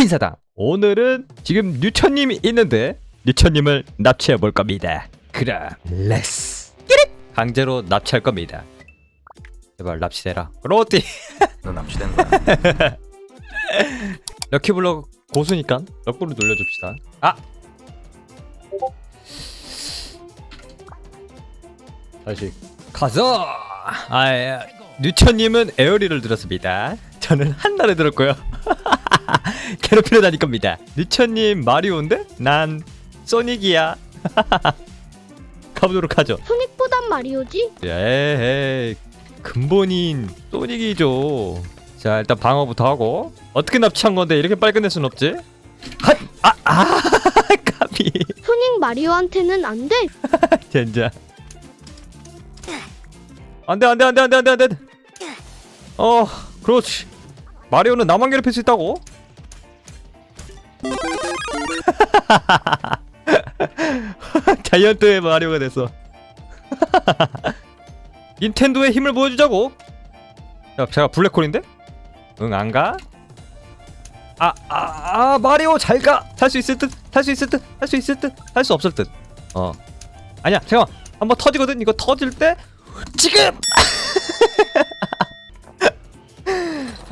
인사다. 오늘은 지금 뉴천님이 있는데 뉴천님을 납치해 볼 겁니다. 그럼 렛츠 끼릿! 강제로 납치할 겁니다. 제발 납치되라. 그로티. 너 납치된 거야. 럭키블럭 고수니까 럭구를 돌려줍시다. 아. 다시 가자. 아, 예. 뉴천님은 에어리를 들었습니다. 저는 한나를 들었고요. 괴롭히러 다닐 겁니다. 뉴천님 마리오인데 난 소닉이야. 가보도록 하죠. 소닉보단 마리오지? 에이 근본인 소닉이죠 자 일단 방어부터 하고 어떻게 납치한 건데 이렇게 빨리 끝낼 순 없지 핫! 아! 아! 까비 소닉 마리오한테는 안 돼. 젠장 안 돼 안 돼 안 돼 안 돼 안 돼 안 돼 어 그렇지 마리오는 나만 괴롭힐 수 있다고 자이언트의 마리오가 됐어. 닌텐도의 힘을 보여주자고. 야 제가 블랙홀인데? 응 안 가? 아, 아, 아 마리오 잘 가. 탈 수 있을 듯 탈 수 있을 듯할 수 있을 듯할 수 없을 듯 어. 아니야 잠깐만. 한번 터지거든? 이거 터질 때 지금!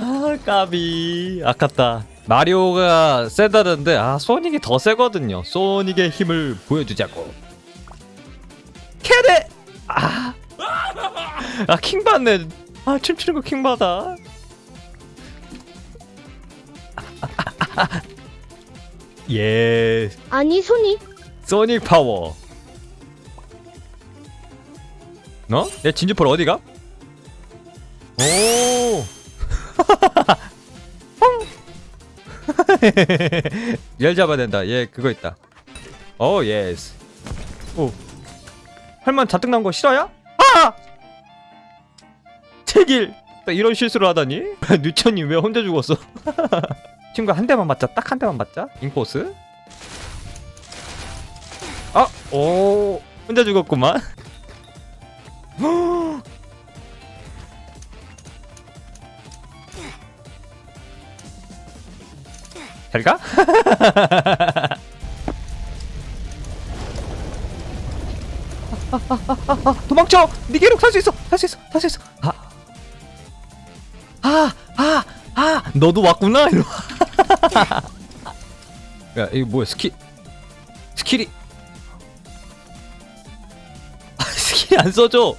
아 까비. 아깝다 마리오가 세다는데 아 소닉이 더 세거든요 소닉의 힘을 보여주자고 캐레 아, 아 킹받네 아 춤추는 거 킹받아 예 아니 소닉. 소닉 파워. 너? 내 진주폴 어디가? 열 잡아야 된다. 얘 그거 있다. 오 예스. 오. 할만 잔뜩 나온 거 싫어요? 아! 책일. 딱 이런 실수를 하다니? 뉴천이 왜 혼자 죽었어? 친구 한 대만 맞자. 딱 한 대만 맞자. 인코스. 아, 오, 혼자 죽었구만. 잘 가? 도망쳐! 니게로 탈수 있어! 탈수 있어! 탈수 있어! 아, 아, 아, 아, 너도 왔구나. 야, 이거 뭐야? 스킬, 스킬이 아, 스킬이 안 써져.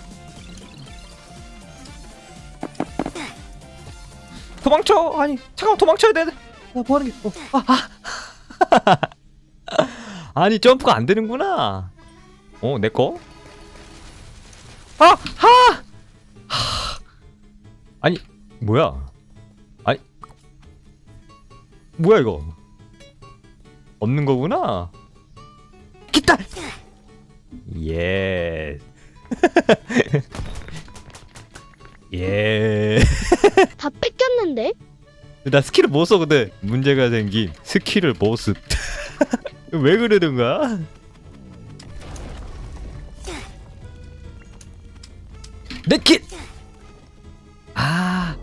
도망쳐. 아니, 잠깐 만 도망쳐야 돼. 나 뭐 하는 게? 어, 아, 아. 아니 점프가 안 되는구나. 어, 내 거? 아, 하, 하. 아니, 뭐야? 아니, 뭐야 이거? 없는 거구나. 기타. 예. 예. 다 뺏겼는데? 나 스킬을 못 써 근데 문제가 생긴 스킬을 못 씁. 왜 그러는 거야? 내 킬. 아.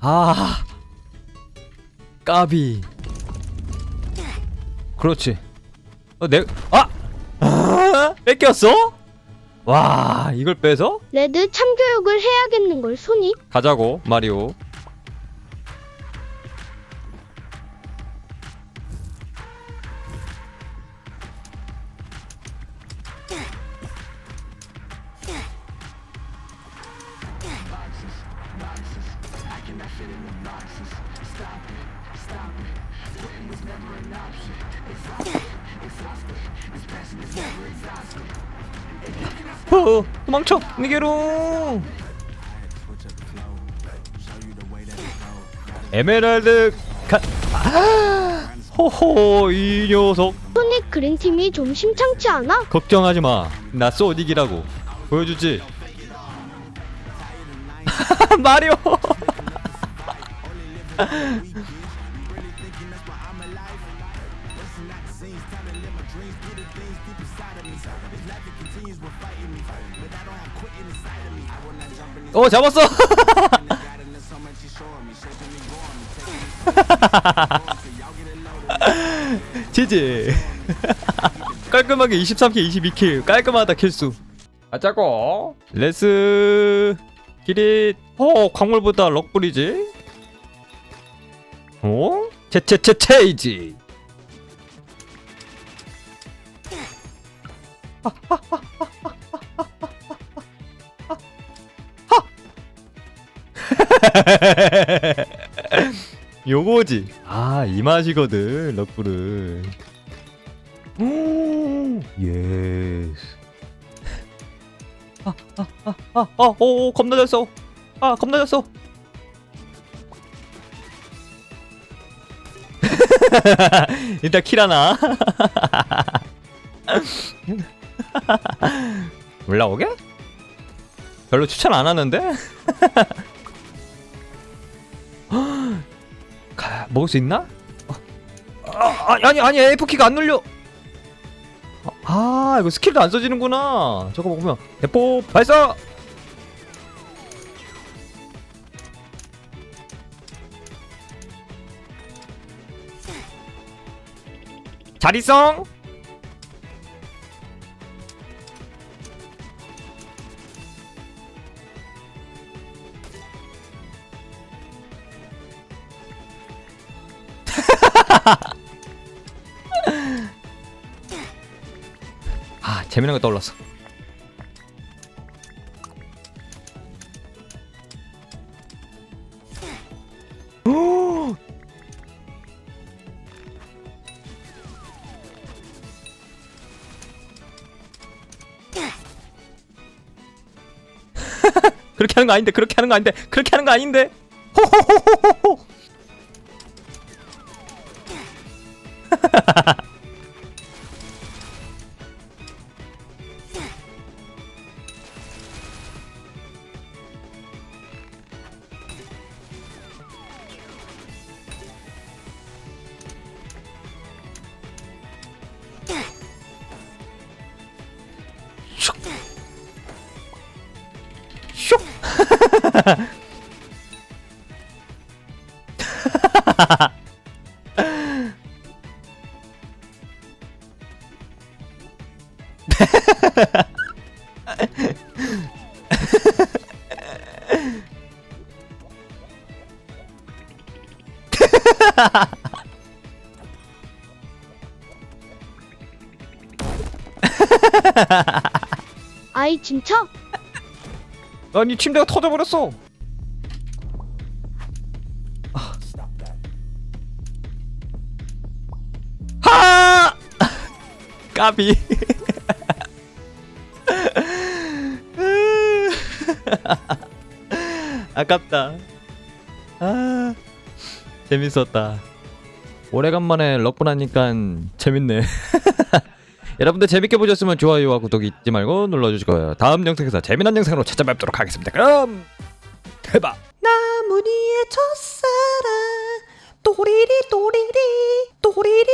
아. 까비. 그렇지. 어, 내 아! 아! 뺏겼어? 와, 이걸 빼서? 레드 참교육을 해야겠는걸 소닉. 가자고 마리오 어, 도망쳐 니게로. 에메랄드 가 아! 호호 이 녀석. 소닉 그린팀이 좀 심상치 않아? 걱정하지 마나 소닉이라고. 보여주지. 마리오 어 잡았어! 지지! 깔끔하게 23킬 22킬. 깔끔하다 킬수. 아짜고. 레스! 기릿! 어 광물보다 럭불이지 어? 채채채채이지 요거지 아 이 맛이거든 럭불은 오 예스 아 아 아아아오 겁나 잘 써. 아 겁나 잘 써. 일단 킬 하나. 올라오게? 별로 추천 안 하는데? 가, 먹을 수 있나? 어. 아, 아니 아니 F키가 안 눌려. 아 이거 스킬도 안 써지는구나 저거 보면 대포 발사 자리성. 아 재미난 거 떠올랐어 그렇게 하는 거 아닌데 그렇게 하는 거 아닌데 그렇게 하는 거 아닌데. 호호호호호호 슉. 아이 진짜? 아니 침대가 터져버렸어. 아. 하! 까비. 아깝다. 아, 재밌었다. 오래간만에 럭분 하니까 재밌네. 여러분들 재밌게 보셨으면 좋아요와 구독 잊지 말고 눌러주시고요. 다음 영상에서 재미난 영상으로 찾아뵙도록 하겠습니다. 그럼 대박. 나무리의 첫사랑 또리리 또리리 또리리